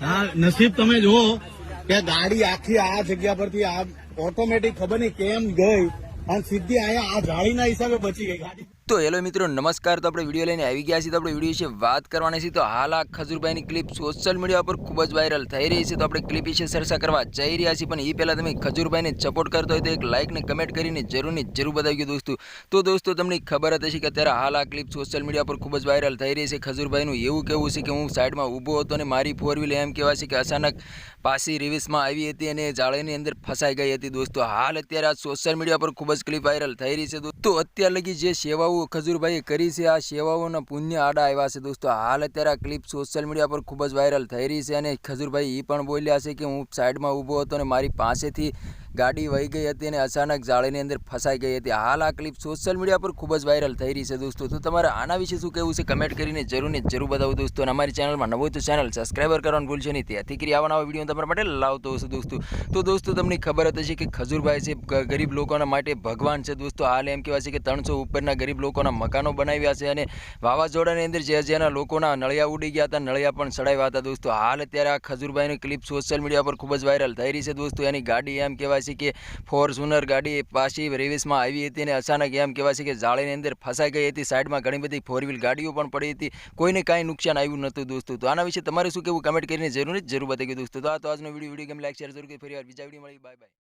હા, નસીબ તમે જુઓ કે ગાડી આખી આ જગ્યા પરથી આ ઓટોમેટિક ખબર નહીં કેમ ગઈ અને સીધી અહીંયા આ જાળીના હિસાબે બચી ગઈ ગાડી. તો હેલો મિત્રો, નમસ્કાર. તો આપણે વીડિયો લઈને આવી ગયા છીએ. તો આપણે વીડિયો વિશે વાત કરવાની છે. તો હાલ આ ખજુરભાઈની ક્લિપ સોશિયલ મીડિયા પર ખૂબ જ વાયરલ થઈ રહી છે. તો આપણે ક્લિપ વિશે ચર્ચા કરવા જઈ રહ્યા છીએ. પણ એ પહેલાં તમે ખજૂરભાઈને સપોર્ટ કરતો હોય તો એક લાઇકને કમેન્ટ કરીને જરૂરની જરૂર બતાવી દોસ્તો. તો દોસ્તો, તમને ખબર હતી કે અત્યારે હાલ આ ક્લિપ સોશિયલ મીડિયા પર ખૂબ જ વાયરલ થઈ રહી છે. ખજુરભાઈનું એવું કહેવું છે કે હું સાઈડમાં ઊભો હતો અને મારી ફોર વ્હીલ એમ કહેવાય છે કે અચાનક પાછી રિવિસમાં આવી હતી અને જાળીની અંદર ફસાઈ ગઈ હતી દોસ્તો. હાલ અત્યારે આ સોશિયલ મીડિયા પર ખૂબ જ ક્લિપ વાયરલ થઈ રહી છે તો અત્યાર લગી જે સેવાઓ ખજૂરભાઈએ કરી છે. આ સેવાઓના પુણ્ય આડા આવ્યા છે દોસ્તો. હાલ અત્યારે આ ક્લિપ સોશિયલ મીડિયા પર ખૂબ જ વાયરલ થઈ રહી છે અને ખજૂરભાઈ એ પણ બોલ્યા છે કે હું સાઈડમાં ઊભો હતો અને મારી પાસેથી ગાડી વહી ગઈ હતી અને અચાનક જાળીની અંદર ફસાઈ ગઈ હતી. હાલ આ ક્લિપ સોશિયલ મીડિયા પર ખૂબ જ વાયરલ થઈ રહી છે દોસ્તો. તો તમારે આના વિશે શું કહેવું છે? કમેન્ટ કરીને જરૂર ને જરૂર બતાવો દોસ્તો. અને અમારી ચેનલમાં નવો તો ચેનલ સબસ્ક્રાઈબર કરવાનું ભૂલશે નહીં. ત્યાંથી કરી આવા નવા વીડિયો તમારા માટે લાવતો હશે દોસ્તો. તો દોસ્તો, તમને ખબર હતી હશે કે ખજૂરભાઈ છે ગરીબ લોકોના માટે ભગવાન છે દોસ્તો. હાલ એમ કહેવાય છે કે ત્રણસો ઉપરના ગરીબ લોકોના મકાનો બનાવ્યા છે અને વાવાઝોડાની અંદર જે જેના લોકોના નળિયા ઉડી ગયા હતા, નળિયા પણ સડાવ્યા હતા દોસ્તો. હાલ અત્યારે આ ખજૂરભાઈની ક્લિપ સોશિયલ મીડિયા પર ખૂબ જ વાયરલ થઈ રહી છે દોસ્તો. એની ગાડી એમ કહેવાય છે કે ફોર્ચ્યુનર ગાડી પાછી રેવિસમાં આવી હતી અને અચાનક એમ કહેવાય છે કે જાળીની અંદર ફસાઈ ગઈ હતી. સાઈડમાં ઘણી બધી ફોર વ્હીલ ગાડીઓ પણ પડી હતી. કોઈને કાંઈ નુકસાન આવ્યું નહોતું દોસ્તો. તો આના વિશે તમારે શું કેવું કમેન્ટ કરીને જરૂર જરૂર બતાવી દોસ્તો. તો આ તો આજનો video video game like share જરૂર કે ફરી વાર વીડિયો મળી. Bye bye